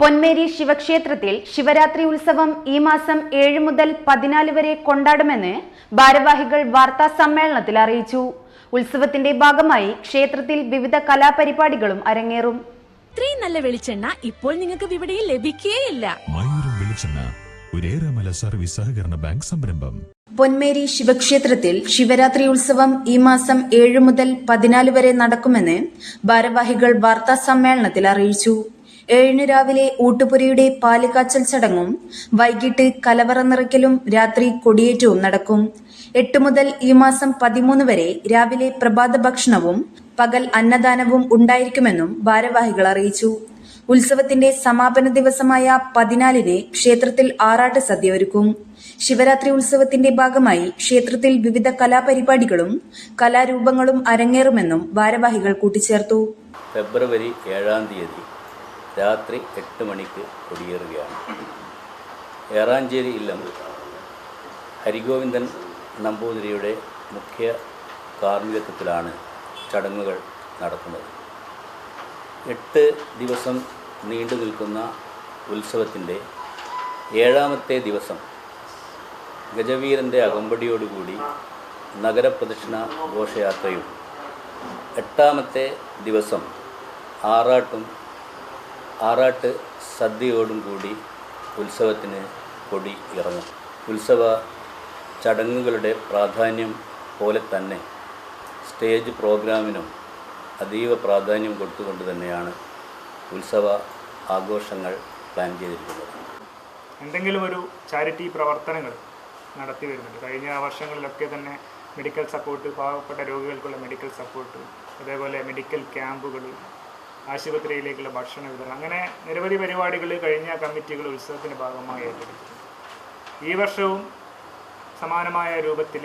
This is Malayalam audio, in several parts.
പൊന്മേരി ശിവക്ഷേത്രത്തിൽ ശിവരാത്രി ഉത്സവം ഈ മാസം ഏഴ് മുതൽ പതിനാല് വരെ കൊണ്ടാടുമെന്ന് ഭാരവാഹികൾ വാർത്താ സമ്മേളനത്തിൽ അറിയിച്ചു. ഉത്സവത്തിന്റെ ഭാഗമായി ക്ഷേത്രത്തിൽ വിവിധ കലാപരിപാടികളും അരങ്ങേറും. ഇത്രയും നല്ല വെളിച്ചെണ്ണ ഇപ്പോൾ നിങ്ങൾക്ക് വിപണിയിൽ ലഭിക്കുകയില്ല മയൂരം വെളിച്ചെണ്ണ ഒരേറെമല സർവീസ് സഹകരണ ബാങ്ക് സംരംഭം. പൊന്മേരി ശിവക്ഷേത്രത്തിൽ ശിവരാത്രി ഉത്സവം ഈ മാസം ഏഴ് മുതൽ പതിനാല് വരെ നടക്കുമെന്ന് ഭാരവാഹികൾ വാർത്താ സമ്മേളനത്തിൽ അറിയിച്ചു. ഏഴിന് രാവിലെ ഊട്ടുപുരയുടെ പാലുകാച്ചൽ ചടങ്ങും വൈകിട്ട് കലവറ നിറയ്ക്കലും രാത്രി കൊടിയേറ്റവും നടക്കും. എട്ട് മുതൽ ഈ മാസം പതിമൂന്ന് വരെ രാവിലെ പ്രഭാത ഭക്ഷണവും പകൽ അന്നദാനവും ഉണ്ടായിരിക്കുമെന്നും ഭാരവാഹികൾ അറിയിച്ചു. ഉത്സവത്തിന്റെ സമാപന ദിവസമായ പതിനാലിന് ക്ഷേത്രത്തിൽ ആറാട്ട് സദ്യ ഒരുക്കും. ശിവരാത്രി ഉത്സവത്തിന്റെ ഭാഗമായി ക്ഷേത്രത്തിൽ വിവിധ കലാപരിപാടികളും കലാരൂപങ്ങളും അരങ്ങേറുമെന്നും ഭാരവാഹികൾ കൂട്ടിച്ചേർത്തു. ഫെബ്രുവരി ഏഴാം തീയതി. രാത്രി എട്ട് മണിക്ക് കൊടിയേറുകയാണ്. ഏറാഞ്ചേരി ഇല്ലം ഹരിഗോവിന്ദൻ നമ്പൂതിരിയുടെ മുഖ്യ കാർമ്മികത്വത്തിലാണ് ചടങ്ങുകൾ നടക്കുന്നത്. എട്ട് ദിവസം നീണ്ടു നിൽക്കുന്ന ഉത്സവത്തിന്റെ ഏഴാമത്തെ ദിവസം ഗജവീരന്റെ അകമ്പടിയോടുകൂടി നഗരപ്രദക്ഷിണ ഘോഷയാത്രയും. എട്ടാമത്തെ ദിവസം ആറാട്ടും ആറാട്ട് സദ്യയോടും കൂടി ഉത്സവത്തിന് കൊടി ഇറങ്ങും. ഉത്സവ ചടങ്ങുകളുടെ പ്രാധാന്യം പോലെ തന്നെ സ്റ്റേജ് പ്രോഗ്രാമിനും അതീവ പ്രാധാന്യം കൊടുത്തുകൊണ്ട് തന്നെയാണ് ഉത്സവ ആഘോഷങ്ങൾ പ്ലാൻ ചെയ്തിരിക്കുന്നത്. എന്തെങ്കിലും ഒരു ചാരിറ്റി പ്രവർത്തനങ്ങൾ നടത്തി വരുന്നുണ്ട്. കഴിഞ്ഞ വർഷങ്ങളിലൊക്കെ തന്നെ മെഡിക്കൽ സപ്പോർട്ട് പാവപ്പെട്ട രോഗികൾക്കുള്ള മെഡിക്കൽ സപ്പോർട്ട് അതേപോലെ മെഡിക്കൽ ക്യാമ്പുകൾ ആശുപത്രിയിലേക്കുള്ള ഭക്ഷണ വിതരണം. അങ്ങനെ നിരവധി പരിപാടികൾ കഴിഞ്ഞ കമ്മിറ്റികൾ ഉത്സവത്തിന്റെ ഭാഗമായി ഏറ്റെടുത്തു ഈ വർഷവും സമാനമായ രൂപത്തിൽ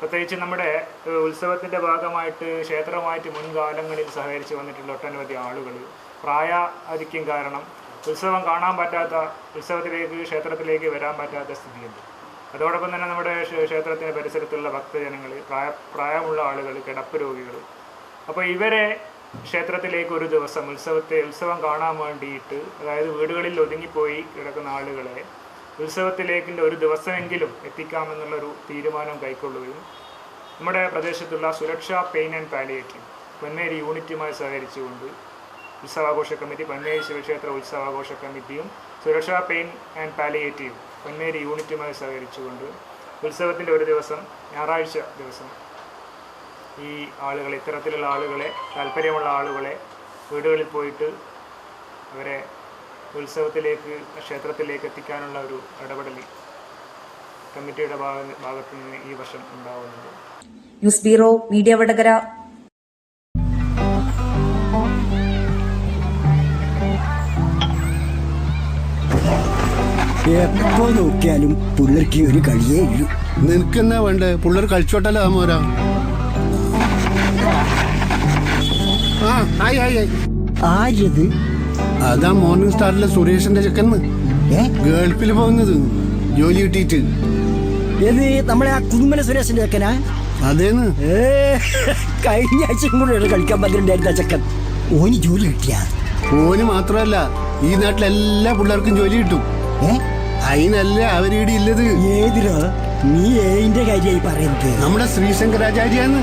പ്രത്യേകിച്ച് നമ്മുടെ ഉത്സവത്തിന്റെ ഭാഗമായിട്ട് ക്ഷേത്രമായിട്ട് മുൻകാലങ്ങളിൽ സഹകരിച്ച് വന്നിട്ടുള്ള ഒട്ടനവധി ആളുകൾ പ്രായ ആധിക്യം കാരണം ഉത്സവം കാണാൻ പറ്റാത്ത ഉത്സവത്തിലേക്ക് ക്ഷേത്രത്തിലേക്ക് വരാൻ പറ്റാത്ത സ്ഥിതിയുണ്ട്. അതോടൊപ്പം തന്നെ നമ്മുടെ ക്ഷേത്രത്തിന്റെ പരിസരത്തുള്ള ഭക്തജനങ്ങൾ പ്രായ പ്രായമുള്ള ആളുകൾ കിടപ്പ് രോഗികൾ അപ്പോൾ ഇവരെ ക്ഷേത്രത്തിലേക്ക് ഒരു ദിവസം ഉത്സവത്തെ ഉത്സവം കാണാൻ വേണ്ടിയിട്ട് അതായത് വീടുകളിൽ ഒതുങ്ങിപ്പോയി കിടക്കുന്ന ആളുകളെ ഉത്സവത്തിലേക്കിന്റെ ഒരു ദിവസമെങ്കിലും എത്തിക്കാമെന്നുള്ളൊരു തീരുമാനം കൈക്കൊള്ളുകയും നമ്മുടെ പ്രദേശത്തുള്ള Suraksha pain and palliative Ponneri യൂണിറ്റുമായി സഹകരിച്ചുകൊണ്ട് ഉത്സവാഘോഷ കമ്മിറ്റി പൊന്നേരി ശിവക്ഷേത്ര ഉത്സവാഘോഷ കമ്മിറ്റിയും Suraksha pain and palliative Ponneri യൂണിറ്റുമായി സഹകരിച്ചുകൊണ്ട് ഉത്സവത്തിന്റെ ഒരു ദിവസം ഞായറാഴ്ച ദിവസം ഈ ആളുകളെ ഇത്തരത്തിലുള്ള ആളുകളെ താല്പര്യമുള്ള ആളുകളെ വീടുകളിൽ പോയിട്ട് അവരെ ഉത്സവത്തിലേക്ക് ക്ഷേത്രത്തിലേക്ക് എത്തിക്കാനുള്ള ഒരു ഇടപെടൽ കമ്മിറ്റിയുടെ ഭാഗ ഭാഗത്തു നിന്ന് ഈ വർഷം ഉണ്ടാവുന്നുണ്ട്. News bureau media Vadakara. എപ്പോ നോക്കിയാലും പിള്ളേർക്ക് ഒരു കഴിയേ ഇല്ല. നിനക്കെന്നാ വേണ്ടേ? പിള്ളേർ കളിച്ചോട്ടല്ലോ മോരാ. ആ ആയി ആയി ആയി. ആരത് അതാ മോർണിംഗ് സ്റ്റാറിലെ സുരേഷിന്റെ ചെക്കന്ന് ഗൾഫിൽ പോകുന്നത്. ജോലി കിട്ടിയിട്ട്. ഏത് നമ്മളെ ആ കുടുംബന സുരേഷിന്റെ ചെക്കനാ? അതേന്ന്. കഴിഞ്ഞ ആഴ്ചയും കൂടെ കളിക്കാൻ പന്ത്രണ്ടായിരുന്ന ചെക്കൻ. ഓന് ജോലി കിട്ടിയ? ഓന് മാത്രമല്ല ഈ നാട്ടിലെ എല്ലാ പിള്ളേർക്കും ജോലി കിട്ടും. അതിനല്ല അവരീടെ ഇല്ലത്. ഏതിരോ നീ ഏതിന്റെ കാര്യമായി പറയുന്നത്. നമ്മുടെ ശ്രീശങ്കരാചാര്യാന്ന്.